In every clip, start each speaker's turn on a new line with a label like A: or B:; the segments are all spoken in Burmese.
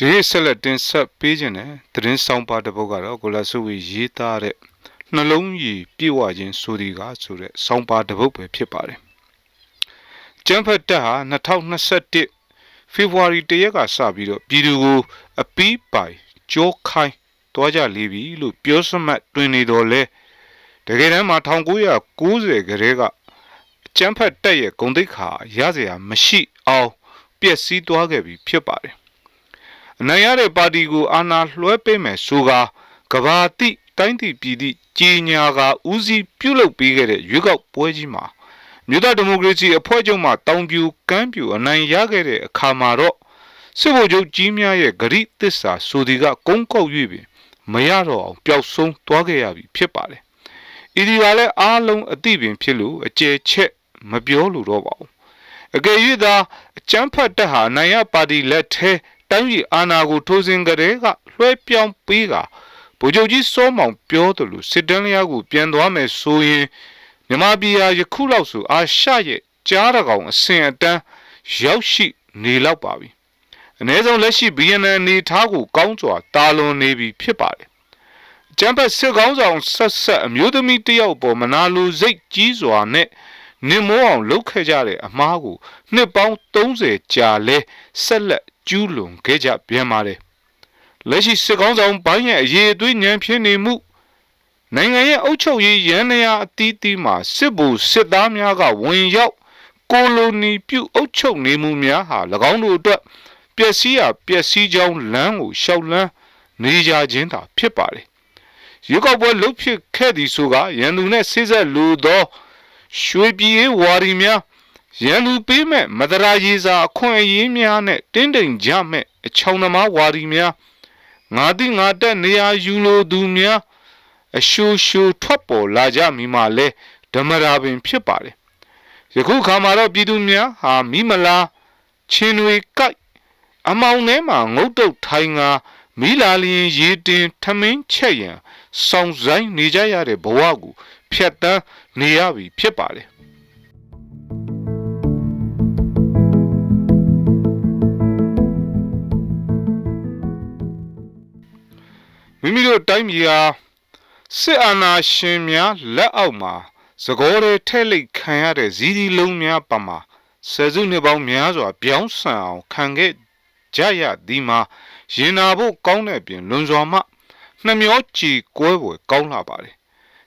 A: ဒီနေ့ဆက်လက်တင်ဆက်ပေးခြင်းတဲ့သတင်းဆောင်ပါတစ်ပုဒ်ကတော့ကိုလာစုဝေရေးသားတဲ့နှလုံးရည်ပြည့်ဝခြင်းဆိုဒီကဆိုတဲ့ဆောင်ပါတစ်ပုဒ်ပဲဖြစ်ပါတယ်။ကျန်းဖတ်တက်ဟာ2021ဖေဖော်ဝါရီတရက်ကစပြီးတော့ပြည်သူကိုအပီးပိုင်ကြောခိုင်းတွားကြလေပြီလို့ပြောစမှတ်တွင်နေတော့လဲတကယ်တမ်းမှာ1990ကလေးကအကျန်းဖတ်တက်ရဲ့ဂုံတိတ်ခါရစရာမရှိအောင်ပျက်စီးသွားခဲ့ပြီဖြစ်ပါတယ်။ အနိုင်ရတဲ့ပါတီကိုအာဏာလွှဲပေးမယ်ဆိုကာကဘာတိတိုင်းတီပြည်တိကြီးညာကဦးစီးပြုလုပ်ပေးခဲ့တဲ့ရွေးကောက်ပွဲကြီးမှာမြို့သားဒီမိုကရေစီအဖွဲ့ချုပ်မှတောင်ပြူကမ်းပြူအနိုင်ရခဲ့တဲ့အခါမှာတော့စစ်ဗိုလ်ချုပ်ကြီးများရဲ့ဂရိသစ္စာဆိုဒီကကုန်းကောက်၍ပင်မရတော့အောင်ပျောက်ဆုံးသွားခဲ့ရပြီဖြစ်ပါတယ်။ဤဒီကလည်းအားလုံးအသိပင်ဖြစ်လို့အကျယ်ချက်မပြောလို့တော့ပါဘူး။အကယ်၍သာအကျန်းဖတ်တဲ့ဟာနိုင်ရပါတီလက်ထဲ တိုင်းပြည်အာဏာကိုထိုးစင်ကြတဲ့ကလွှဲပြောင်းပေးကဗိုလ်ချုပ်ကြီးစောမောင်ပြောတယ်လို့စစ်တမ်းလျားကိုပြန်သွားမယ်ဆိုရင်မြမပြည်ဟာယခုလောက်ဆိုအာရှရဲ့ကြားတကောင်အစင်အတန်းရောက်ရှိနေလောက်ပါပြီအ ਨੇ ဆုံးလက်ရှိ BNN နေထားကိုကောင်းစွာတာလွန်နေပြီဖြစ်ပါတယ်ကျမ်းပတ်စစ်ကောင်းဆောင်ဆက်ဆက်အမျိုးသမီးတယောက်ပေါ်မနာလိုစိတ်ကြီးစွာနဲ့နင်မိုးအောင်လုပ်ခဲ့ကြတဲ့အမားကိုနှစ်ပေါင်း30ကြာလဲဆက်လက် ကျူးလွန်ခဲ့ကြပြန်ပါတယ်လက်ရှိစစ်ကောင်းဆောင်ဘိုင်းရဲ့အရေးအသွေးညံဖြစ်နေမှုနိုင်ငံရဲ့အုပ်ချုပ်ရေးရန်နေရာအသီးသီးမှာစစ်ဗိုလ်စစ်သားများကဝင်ရောက်ကိုလိုနီပြုအုပ်ချုပ်နေမှုများဟာ၎င်းတို့အတွက်ပျက်စီးရာပျက်စီးကြောင်းလမ်းကိုရှောက်လန်းနေကြခြင်းသာဖြစ်ပါတယ်ရွေးကောက်ပွဲလှုပ်ဖြစ်ခဲ့သည်ဆိုကရန်သူနဲ့ဆိစက်လိုသောရွှေပြည်ဝါရီများ ရန်သူပေးမဲ့မတရာရေးစာအခွင့်အရေးများနဲ့တင်းတိမ်ကြမဲ့အချောင်သမားဝါဒီများငါတိငါတက်နေရာယူလိုသူများအရှူရှူထွက်ပေါ်လာကြမိမှလဲဓမ္မရာပင်ဖြစ်ပါတယ်ယခုခါမှာတော့ပြည်သူများဟာမိမလားချင်းတွေကြိုက်အမောင်ထဲမှာငုတ်တုတ်ထိုင်ငါမီလာလျင်ရေတင်ထမင်းချက်ရန်စောင်းဆိုင်နေကြရတဲ့ဘဝကိုဖြတ်တန်းနေရပြီဖြစ်ပါတယ် မိမိတို့တိုင်းပြည်ဟာစစ်အာဏာရှင်များလက်အောက်မှာသကောရဲထဲ့လိတ်ခံရတဲ့ဇီးဒီလုံးများပါမှာဆယ်စုနှစ်ပေါင်းများစွာပြောင်းဆန်အောင်ခံခဲ့ကြရသည်မှာရင်နာဖို့ကောင်းတဲ့ပြင်လွန်စွာမှနှမျောကြည်ကွဲပွဲကောင်းလာပါတယ်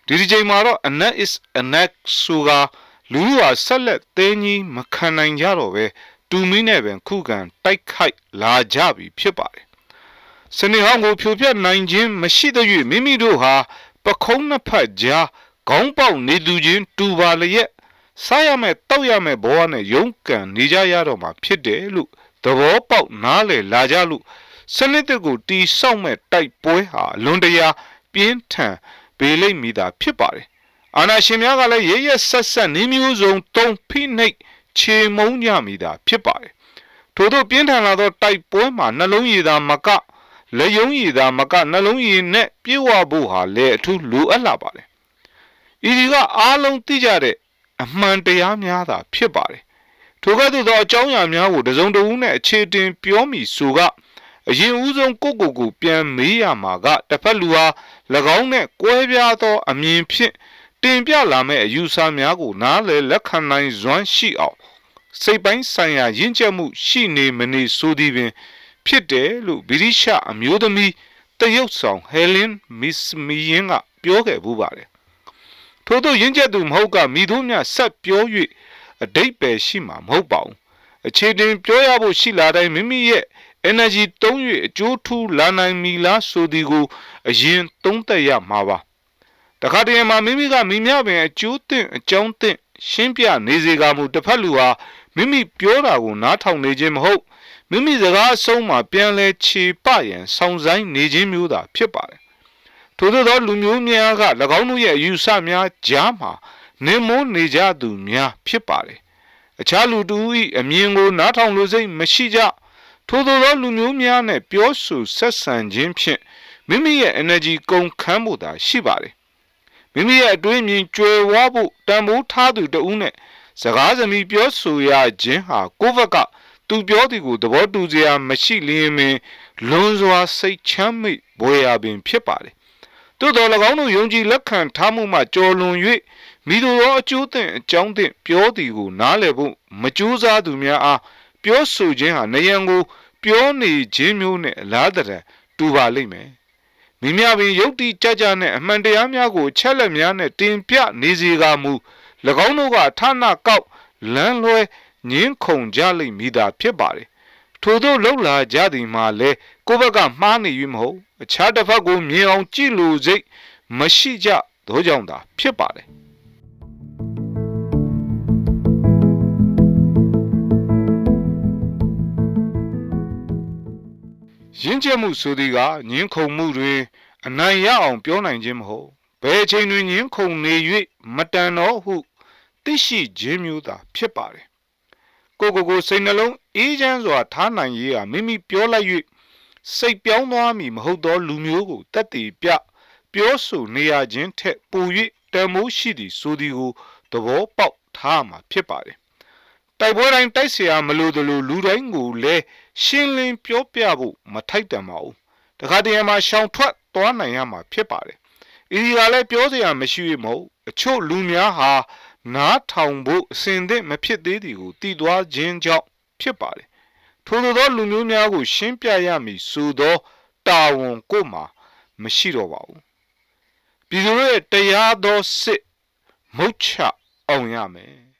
A: ဒီဒီချိန်မှာတော့ anet is anet ဆိုကလူလူဟာဆက်လက်သိင်းကြီးမခံနိုင်ကြတော့ပဲတူမီနဲ့ပင်ခုခံတိုက်ခိုက်လာကြပြီဖြစ်ပါတယ် စနေဟောင်းကိုဖြိုဖျက်နိုင်ခြင်းမရှိသရွေ့မိမိတို့ဟာပခုံးနှစ်ဖက်ကြားခေါင်းပေါက်နေသူချင်းတူပါလျက်စားရမယ်တောက်ရမယ်ဘဝနဲ့ရုန်းကန်နေကြရတော့မှာဖြစ်တယ်လို့သဘောပေါက်နားလေလာကြလို့စနစ်တစ်ကိုတီဆောက်မဲ့တိုက်ပွဲဟာလွန်တရာပြင်းထန်ပေလိမ့်မိတာဖြစ်ပါတယ်အာနာရှင်များကလည်းရရဆက်ဆက်နေမျိုးစုံတုံးဖိနှိပ်ခြေမုံညမိတာဖြစ်ပါတယ်ထို့သောပြင်းထန်လာသောတိုက်ပွဲမှာနှလုံးရည်သာမက လက်ယုံရည်သာမကနှလုံးရည်နဲ့ပြေဝဖို့ဟာလည်းအထူးလိုအပ်လာပါတယ်။ဤဒီကအားလုံးသိကြတဲ့အမှန်တရားများသာဖြစ်ပါတယ်။ထိုကဲ့သို့သောအကြောင်းအရာများကိုတစုံတဦးနဲ့အခြေတင်ပြောမိဆိုကအရင်ဦးဆုံးကိုကိုကိုပြန်မေးရမှာကတစ်ဖက်လူဟာ၎င်းနဲ့ကွဲပြားသောအမြင်ဖြင့်တင်ပြလာမဲ့အယူဆများကိုနားလည်လက်ခံနိုင်စွမ်းရှိအောင်စိတ်ပိုင်းဆိုင်ရာရင့်ကျက်မှုရှိနေမနေဆိုသည်ပင် ဖြစ်တယ်လို့ဗြိတိရှအမျိုးသမီးတရုတ်ဆောင်ဟဲလင်မစ်မီယင်ကပြောခဲ့ဘူးပါတယ်ထို့သောရင်းချက်သူမဟုတ်ကမိတို့များဆက်ပြော၍အတိတ်ပဲရှိမှာမဟုတ်ပါဘူးအခြေတင်ပြောရဖို့ရှိလာတိုင်းမိမိရဲ့ energy သုံး၍အကျိုးထူးလာနိုင်မီလားဆိုသည်ကိုအရင်သုံးသပ်ရမှာပါတခါတည်းမှာမိမိကမိမြပင်အကျိုးသင့်အကြောင်းသင့်ရှင်းပြနေစေကမူတစ်ဖက်လူဟာမိမိပြောတာကိုနားထောင်နေခြင်းမဟုတ် မိမိစကားအဆုံးမှာပြန်လဲခြေပရန်ဆောင်ဆိုင်နေခြင်းမျိုးသာဖြစ်ပါတယ်ထို့သောလူမျိုးများက၎င်းတို့ရဲ့အယူဆများကြားမှာနေမွန်းနေကြသူများဖြစ်ပါတယ်အခြားလူတူ၏အမြင်ကိုနားထောင်လို့စိတ်မရှိကြထို့သောလူမျိုးများနဲ့ပြောဆိုဆက်ဆံခြင်းဖြင့်မိမိရဲ့ energy ကုန်ခန်းဖို့သာရှိပါတယ်မိမိရဲ့အတွေးမြင်ကြွယ်ဝဖို့တန်ဖိုးထားသူတဦးနဲ့စကားစမြည်ပြောဆိုရခြင်းဟာကိုယ့်ဘက်ကတ သူပြောသည်ကိုသဘောတူစရာမရှိလျင်ပင်လွန်စွာစိတ်ချမ်းမိဘွယ်ရာပင်ဖြစ်ပါတယ်သို့တော်၎င်းတို့ယုံကြည်လက်ခံထားမှုမှကြော်လွန်၍မိတို့သောအကျိုးသင့်အကြောင်းသင့်ပြောသည်ကိုနားလည်ဖို့မကြိုးစားသူများအားပြောဆိုခြင်းဟာနယံကိုပြောနေခြင်းမျိုးနဲ့အလားတရတူပါလိမ့်မယ်မိမြပင်ယုတ်တိကြကြနဲ့အမှန်တရားများကိုအချက်လက်များနဲ့တင်ပြနေစေကမူ၎င်းတို့ကဌာနကောက်လမ်းလွဲ ငင်းခုန်ကြလိမ့်မည်သာဖြစ်ပါတယ်ထို့သောလှုပ်လာကြသည်မှာလဲကိုယ့်ဘက်ကမှားနေပြီမဟုတ်အခြားတစ်ဖက်ကိုမြင်အောင်ကြည့်လို့စိတ်မရှိကြသောကြောင့်သာဖြစ်ပါတယ်ရင်းချက်မှုဆိုသည်ကညင်းခုန်မှုတွင်အနိုင်ရအောင်ပြောနိုင်ခြင်းမဟုတ်ဘယ်အချိန်တွင်ညင်းခုန်နေ၍မတန်တော့ဟုသိရှိခြင်းမျိုးသာဖြစ်ပါတယ် ကိုကိုကိုစိတ်နှလုံးအေးချမ်းစွာထားနိုင်ရေးဟာမိမိပြောလိုက်၍စိတ်ပြောင်းသွားမည်မဟုတ်သောလူမျိုးကိုတတ်တည်ပြပြောဆိုနေရခြင်းထက်ပို၍တန်မိုးရှိသည်ဆိုသည်ကိုသဘောပေါက်ထားမှာဖြစ်ပါတယ်တိုက်ပွဲတိုင်းတိုက်เสียမလို့သလိုလူတိုင်းကိုလည်းရှင်းလင်းပြောပြဖို့မထိုက်တန်ပါဘူးတခါတည်းမှာရှောင်ထွက်သွားနိုင်ရမှာဖြစ်ပါတယ်ဤဒီကလည်းပြောစရာမရှိရမဟုတ်အချို့လူများဟာ နားထောင်ဖို့အစဉ်သင့်မဖြစ်သေးသည်ကိုတည်သွားခြင်းကြောင့်ဖြစ်ပါတယ်ထို့သောလူမျိုးများကိုရှင်းပြရမည်ဆိုသောတာဝန်ကိုမှမရှိတော့ပါဘူးပြည်သူတို့ရဲ့တရားသောစစ်မုတ်ချအောင်ရမယ်